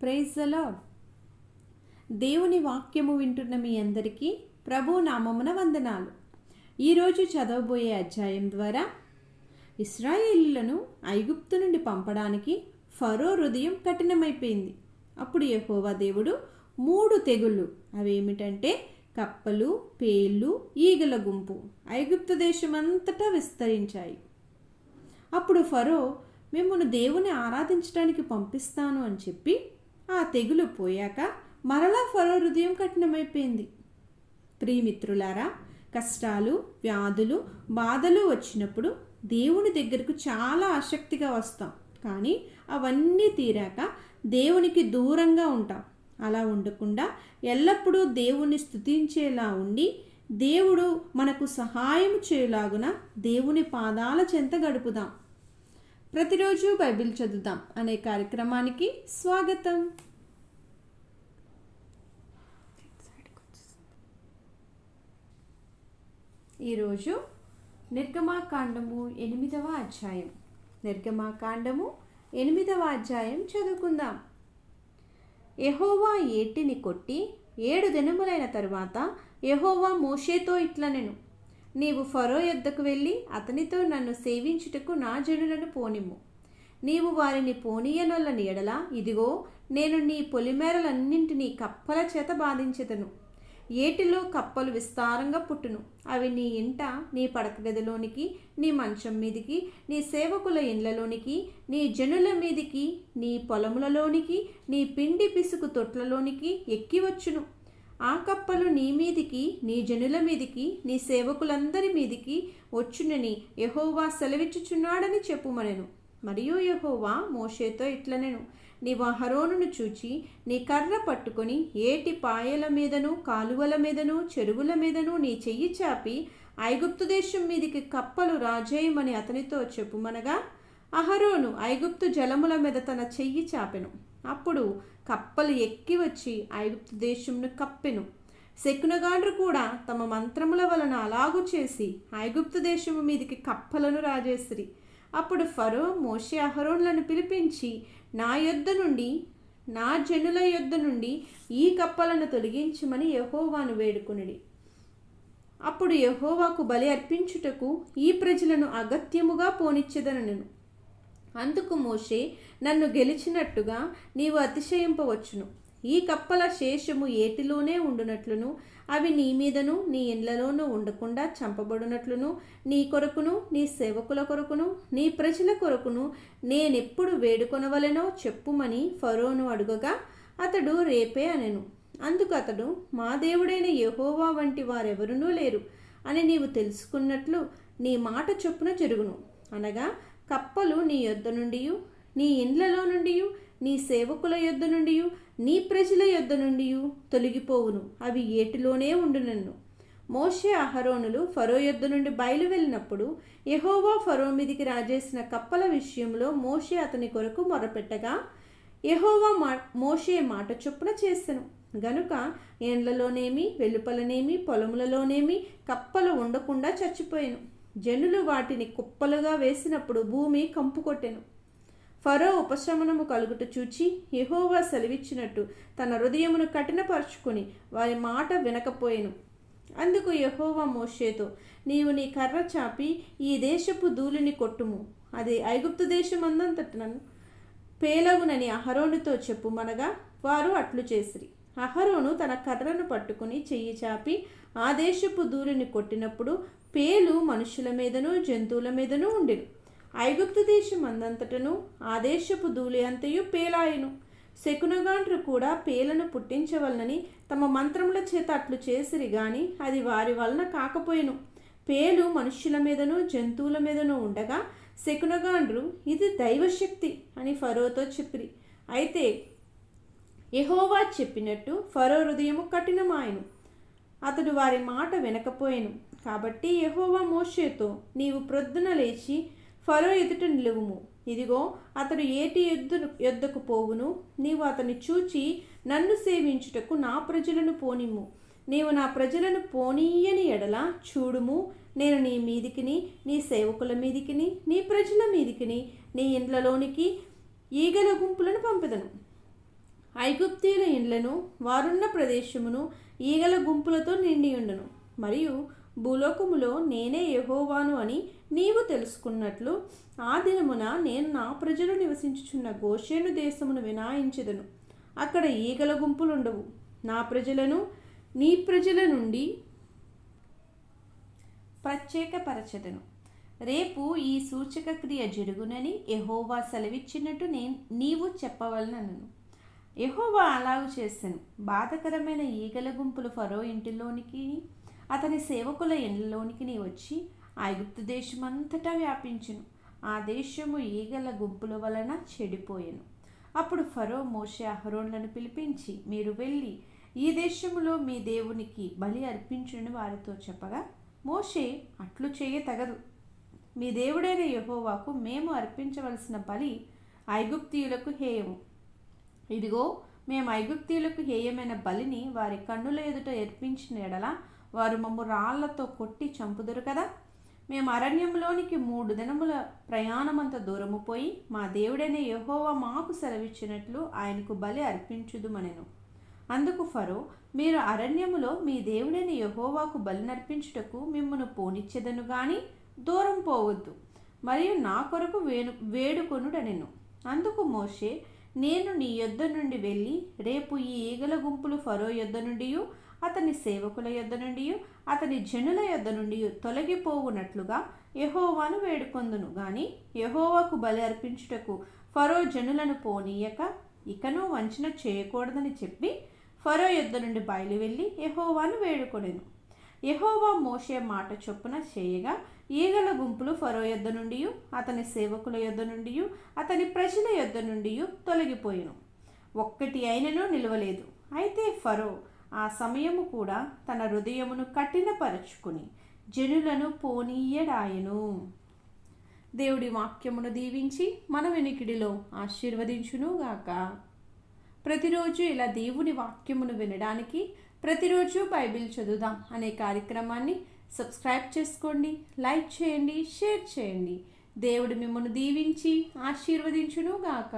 Praise the lord దేవుని వాక్యము వింటున్న మీ అందరికీ ప్రభు నామమున వందనాలు ఈరోజు చదవబోయే అధ్యాయం ద్వారా ఇస్రాయేలీలను ఐగుప్తు నుండి పంపడానికి ఫరో హృదయం కఠినమైపోయింది. అప్పుడు యహోవా దేవుడు మూడు తెగుళ్ళు. అవేమిటంటే కప్పలు పేళ్ళు ఈగల గుంపు ఐగుప్తు దేశమంతటా విస్తరించాయి. అప్పుడు ఫరో మిమ్మల్ని దేవుని ఆరాధించడానికి పంపిస్తాను అని చెప్పి ఆ తెగులు పోయాక మరలా ఫరో హృదయం కఠినమైపోయింది. ప్రియమిత్రులారా కష్టాలు వ్యాధులు బాధలు వచ్చినప్పుడు దేవుని దగ్గరకు చాలా ఆసక్తిగా వస్తాం. కానీ అవన్నీ తీరాక దేవునికి దూరంగా ఉంటాం. అలా ఉండకుండా ఎల్లప్పుడూ దేవుణ్ణి స్థుతించేలా ఉండి దేవుడు మనకు సహాయం చేయలాగున దేవుని పాదాల చెంత గడుపుదాం. ప్రతిరోజు బైబిల్ చదువుదాం అనే కార్యక్రమానికి స్వాగతం. ఈరోజు నిర్గమాకాండము ఎనిమిదవ అధ్యాయం. నిర్గమాకాండము ఎనిమిదవ అధ్యాయం చదువుకుందాం. ఎహోవా ఏటిని కొట్టి ఏడు దినములైన తరువాత ఎహోవా మోషేతో ఇట్లనెను. నీవు ఫరో యొద్దకు వెళ్ళి అతనితో నన్ను సేవించుటకు నా జనులను పోనిమ్ము. నీవు వారిని పోనీయనొల్లని ఎడల ఇదిగో నేను నీ పొలిమేరలన్నింటినీ కప్పల చేత బాధించెదను. ఏటిలో కప్పలు విస్తారంగా పుట్టును. అవి నీ ఇంట నీ పడక గదిలోనికి నీ మంచం మీదికి నీ సేవకుల ఇండ్లలోనికి నీ జనుల మీదికి నీ పొలములలోనికి నీ పిండి పిసుకు తొట్లలోనికి ఎక్కి వచ్చును. ఆ కప్పలు నీ మీదికి నీ జనుల మీదికి నీ సేవకులందరి మీదికి వచ్చునని యహోవా సెలవిచ్చుచున్నాడని చెప్పుమనెను. మరియు యహోవా మోషేతో ఇట్లనెను. నీవు అహరోనును చూచి నీ కర్ర పట్టుకొని ఏటి పాయల మీదను కాలువల మీదను చెరువుల మీదను నీ చెయ్యి చాపి ఐగుప్తు దేశం మీదికి కప్పలు రాజేయమని అతనితో చెప్పుమనగా అహరోను ఐగుప్తు జలముల మీద తన చెయ్యి చాపెను. అప్పుడు కప్పలు ఎక్కి వచ్చి ఐగుప్తు దేశంను కప్పెను. శకునగాండ్రు కూడా తమ మంత్రముల వలన అలాగు చేసి ఐగుప్తు దేశము మీదికి కప్పలను రాజేసిరి. అప్పుడు ఫరో మోషే అహరోన్లను పిలిపించి నా యొద్ద నుండి నా జనుల యొద్ద నుండి ఈ కప్పలను తొలగించమని యహోవాను వేడుకునిడి. అప్పుడు యహోవాకు బలి అర్పించుటకు ఈ ప్రజలను అగత్యముగా పోనిచ్చెదనను. అందుకు మోషే నన్ను గెలిచినట్టుగా నీవు అతిశయింపవచ్చును. ఈ కప్పల శేషము ఏటిలోనే ఉండునట్లును? అవి నీ మీదను నీ ఇండ్లలోనూ ఉండకుండా చంపబడినట్లును? నీ కొరకును నీ సేవకుల కొరకును నీ ప్రజల కొరకును నేనెప్పుడు వేడుకొనవలెనో చెప్పుమని ఫరోను అడుగగా అతడు రేపే అనెను. అందుకు అతడు మా దేవుడైన యెహోవా వంటి వారెవరునూ లేరు అని నీవు తెలుసుకున్నట్లు నీ మాట చొప్పున జరుగును. అనగా కప్పలు నీ యొద్ద నుండి నీ ఇండ్లలో నుండి నీ సేవకుల యొద్ద నుండి నీ ప్రజల యొద్ద నుండి తొలగిపోవును. అవి ఏటిలోనే ఉండునన్ను మోషే అహరోనులు ఫరో యొద్ద నుండి బయలు వెళ్ళినప్పుడు యహోవా ఫరో మీదికి రాజేసిన కప్పల విషయంలో మోషే అతని కొరకు మొరపెట్టగా యహోవా మా మోషే మాట చొప్పున చేసెను. గనుక ఎండ్లలోనేమి వెలుపలనేమి పొలములలోనేమి కప్పలు ఉండకుండా చచ్చిపోయాను. జనులు వాటిని కుప్పలుగా వేసినప్పుడు భూమి కంపు కొట్టెను. ఫరో ఉపశమనము కలుగుట చూచి యహోవా సెలవిచ్చినట్టు తన హృదయమును కఠినపరుచుకుని వారి మాట వినకపోయెను. అందుకు యహోవా మోషేతో నీవు నీ కర్ర చాపి ఈ దేశపు ధూళిని కొట్టుము. అది ఐగుప్తు దేశమందంతటను పేలవునని అహరోనితో చెప్పుమనగా వారు అట్లు చేసిరి. అహరోను తన కర్రను పట్టుకుని చెయ్యి చాపి ఆ దేశపు ధూళిని కొట్టినప్పుడు పేలు మనుషుల మీదను జంతువుల మీదను ఉండెను. ఐగుప్తు దేశం అందంతటను ఆ దేశపు ధూళి అంతయు పేలాయను. శకునగాండ్రు కూడా పేలను పుట్టించవలనని తమ మంత్రముల చేత అట్లు చేసిరి గాని అది వారి వలన కాకపోయెను. పేలు మనుష్యుల మీదను జంతువుల మీదను ఉండగా శకునగాండ్రు ఇది దైవశక్తి అని ఫరోతో చెప్పిరి. అయితే యహోవా చెప్పినట్టు ఫరో హృదయము కఠినమాయను. అతడు వారి మాట వినకపోయాను. కాబట్టి యహోవా మోషేతో నీవు ప్రొద్దున లేచి ఫరో ఎదుట నిలువుము. ఇదిగో అతడు ఏటి ఎద్దు ఎద్దకు పోవును? నీవు అతని చూచి నన్ను సేవించుటకు నా ప్రజలను పోనిమ్ము. నీవు నా ప్రజలను పోనీయని ఎడల చూడుము. నేను నీ మీదికిని నీ సేవకుల మీదికిని నీ ప్రజల మీదికిని నీ ఇండ్లలోనికి ఈగల గుంపులను పంపదను. ఐగుప్తీయుల ఇండ్లను వారున్న ప్రదేశమును ఈగల గుంపులతో నిండియుండును. మరియు భూలోకములో నేనే యహోవాను అని నీవు తెలుసుకున్నట్లు ఆ దినమున నేను నా ప్రజలు నివసించుచున్న గోషేను దేశమును వినాయించెదను. అక్కడ ఈగల గుంపులుండవు. నా ప్రజలను నీ ప్రజల నుండి ప్రత్యేకపరచదను. రేపు ఈ సూచక క్రియ జరుగునని ఎహోవా సెలవిచ్చినట్టు నేను నీవు చెప్పవలనను. యహోవా అలాగు చేశాను బాధకరమైన ఈగల గుంపులు ఫరో ఇంటిలోనికి అతని సేవకుల ఇండ్లలోనికి వచ్చి ఐగుప్తు దేశమంతటా వ్యాపించును. ఆ దేశము ఈగల గుంపుల వలన చెడిపోయెను. అప్పుడు ఫరో మోషే అహరోన్లను పిలిపించి మీరు వెళ్ళి ఈ దేశములో మీ దేవునికి బలి అర్పించుని వారితో చెప్పగా మోషే అట్లు చేయ తగదు. మీ దేవుడైన యహోవాకు మేము అర్పించవలసిన బలి ఐగుప్తీయులకు హేయము. ఇదిగో మేము ఐగుప్తీయులకు హేయమైన బలిని వారి కన్నుల ఎదుట ఎర్పించిన ఎడల వారు మమ్ము రాళ్ళతో కొట్టి చంపుదురు కదా? మేము అరణ్యంలోనికి మూడు దినముల ప్రయాణమంత దూరము పోయి మా దేవుడైన యహోవా మాకు సెలవిచ్చినట్లు ఆయనకు బలి అర్పించుదుమనెను. అందుకు ఫరో మీరు అరణ్యములో మీ దేవుడైన యహోవాకు బలి నర్పించుటకు మిమ్మను పోనిచ్చేదను గాని దూరం పోవద్దు మరియు నా కొరకు వేణు వేడుకొనుడనెను అందుకు మోషే నేను నీ యొద్ద నుండి వెళ్ళి రేపు ఈ ఈగల గుంపులు ఫరో యొద్ద నుండి అతని సేవకుల యొద్ద నుండి అతని జనుల యొద్ద నుండి తొలగిపోవునట్లుగా యహోవాను వేడుకొందును. గాని యహోవాకు బలి అర్పించుటకు ఫరో జనులను పోనీయక ఇకను వంచన చేయకూడదని చెప్పి ఫరో యొద్ద నుండి బయలు వెళ్ళి యహోవాను వేడుకొనెను. యహోవా మోషే మాట చొప్పున చేయగా ఈగల గుంపులు ఫరో యొద్ద నుండి అతని సేవకుల యొద్ద నుండి అతని ప్రజల యొద్ద నుండి తొలగిపోయాను. ఒక్కటి అయినను నిలవలేదు. అయితే ఫరో ఆ సమయము కూడా తన హృదయమును కఠినపరుచుకుని జనులను పోనీయడాయను. దేవుడి వాక్యమును దీవించి మన వెనికిడిలో ఆశీర్వదించును గాక ప్రతిరోజు ఇలా దేవుని వాక్యమును వినడానికి ప్రతిరోజు బైబిల్ చదువుదాం అనే కార్యక్రమాన్ని సబ్స్క్రైబ్ చేసుకోండి లైక్ చేయండి షేర్ చేయండి. దేవుడు మిమ్మల్ని దీవించి ఆశీర్వదించును గాక